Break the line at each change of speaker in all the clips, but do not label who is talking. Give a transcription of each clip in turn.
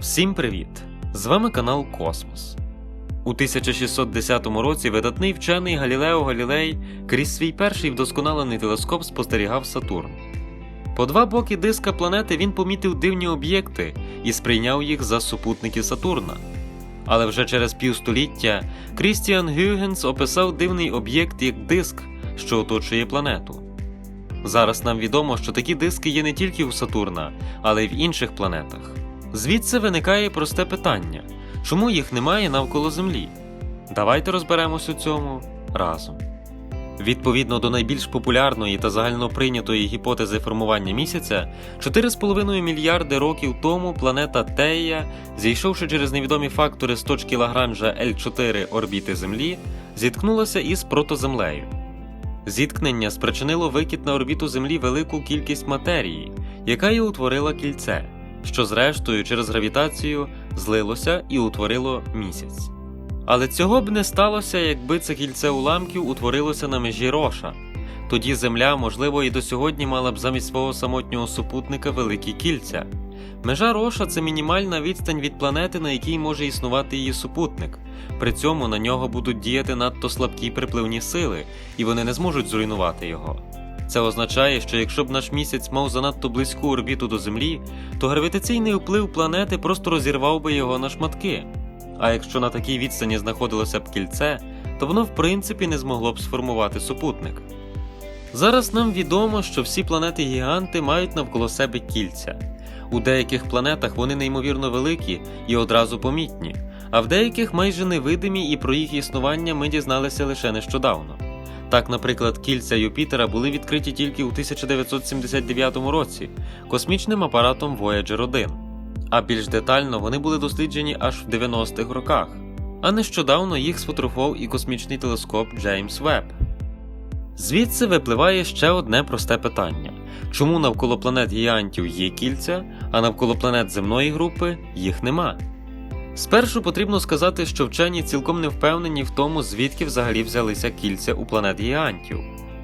Всім привіт! З вами канал Космос. У 1610 році видатний вчений Галілео Галілей крізь свій перший вдосконалений телескоп спостерігав Сатурн. По два боки диска планети він помітив дивні об'єкти і сприйняв їх за супутники Сатурна. Але вже через півстоліття Крістіан Гюгенс описав дивний об'єкт як диск, що оточує планету. Зараз нам відомо, що такі диски є не тільки у Сатурна, але й в інших планетах. Звідси виникає просте питання: чому їх немає навколо Землі? Давайте розберемось у цьому разом. Відповідно до найбільш популярної та загальноприйнятої гіпотези формування місяця, 4,5 мільярди років тому планета Тея, зійшовши через невідомі фактори з точки Лагранжа L4 орбіти Землі, зіткнулася із протоземлею. Зіткнення спричинило викид на орбіту Землі велику кількість матерії, яка і утворила кільце, що зрештою через гравітацію злилося і утворило місяць. Але цього б не сталося, якби це кільце уламків утворилося на межі Роша. Тоді Земля, можливо, і до сьогодні мала б замість свого самотнього супутника великі кільця. Межа Роша це мінімальна відстань від планети, на якій може існувати її супутник. При цьому на нього будуть діяти надто слабкі припливні сили, і вони не зможуть зруйнувати його. Це означає, що якщо б наш місяць мав занадто близьку орбіту до Землі, то гравітаційний вплив планети просто розірвав би його на шматки. А якщо на такій відстані знаходилося б кільце, то воно в принципі не змогло б сформувати супутник. Зараз нам відомо, що всі планети-гіганти мають навколо себе кільця. У деяких планетах вони неймовірно великі і одразу помітні, а в деяких майже невидимі і про їх існування ми дізналися лише нещодавно. Так, наприклад, кільця Юпітера були відкриті тільки у 1979 році космічним апаратом Voyager 1, а більш детально вони були досліджені аж в 90-х роках, а нещодавно їх сфотографував і космічний телескоп Джеймс Веб. Звідси випливає ще одне просте питання: чому навколо планет гігантів є кільця, а навколо планет земної групи їх нема? Спершу потрібно сказати, що вчені цілком не впевнені в тому, звідки взагалі взялися кільця у планет гігантів.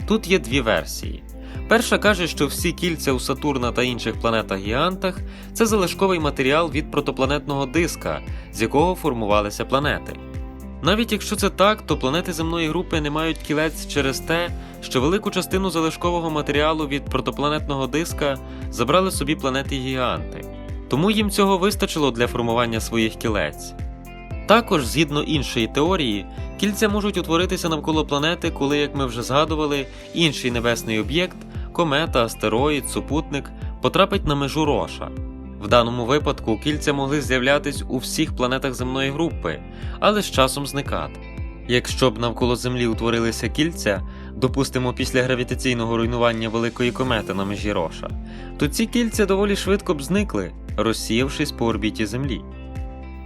Тут є дві версії. Перша каже, що всі кільця у Сатурна та інших планетах-гігантах це залишковий матеріал від протопланетного диска, з якого формувалися планети. Навіть якщо це так, то планети земної групи не мають кілець через те, що велику частину залишкового матеріалу від протопланетного диска забрали собі планети-гіганти, тому їм цього вистачило для формування своїх кілець. Також, згідно іншої теорії, кільця можуть утворитися навколо планети, коли, як ми вже згадували, інший небесний об'єкт комета, астероїд, супутник потрапить на межу Роша. В даному випадку кільця могли з'являтись у всіх планетах земної групи, але з часом зникати. Якщо б навколо Землі утворилися кільця, допустимо після гравітаційного руйнування великої комети на межі Роша, то ці кільця доволі швидко б зникли, розсіявшись по орбіті Землі.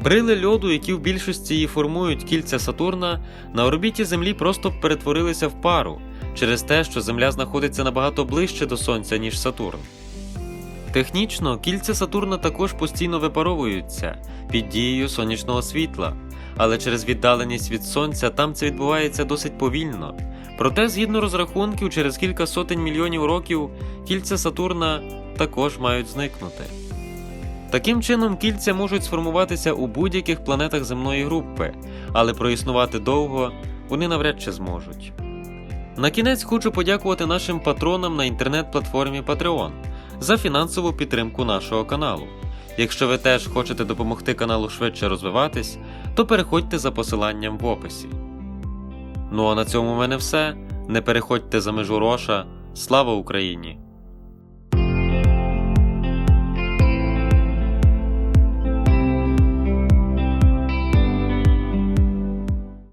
Брили льоду, які в більшості її формують кільця Сатурна, на орбіті Землі просто перетворилися в пару через те, що Земля знаходиться набагато ближче до Сонця, ніж Сатурн. Технічно кільця Сатурна також постійно випаровуються під дією сонячного світла, але через віддаленість від Сонця там це відбувається досить повільно. Проте, згідно розрахунків, через кілька сотень мільйонів років кільця Сатурна також мають зникнути. Таким чином, кільця можуть сформуватися у будь-яких планетах земної групи, але проіснувати довго вони навряд чи зможуть. На кінець хочу подякувати нашим патронам на інтернет-платформі Patreon за фінансову підтримку нашого каналу. Якщо ви теж хочете допомогти каналу швидше розвиватись, то переходьте за посиланням в описі. Ну а на цьому в мене все. Не переходьте за межу Роша. Слава Україні!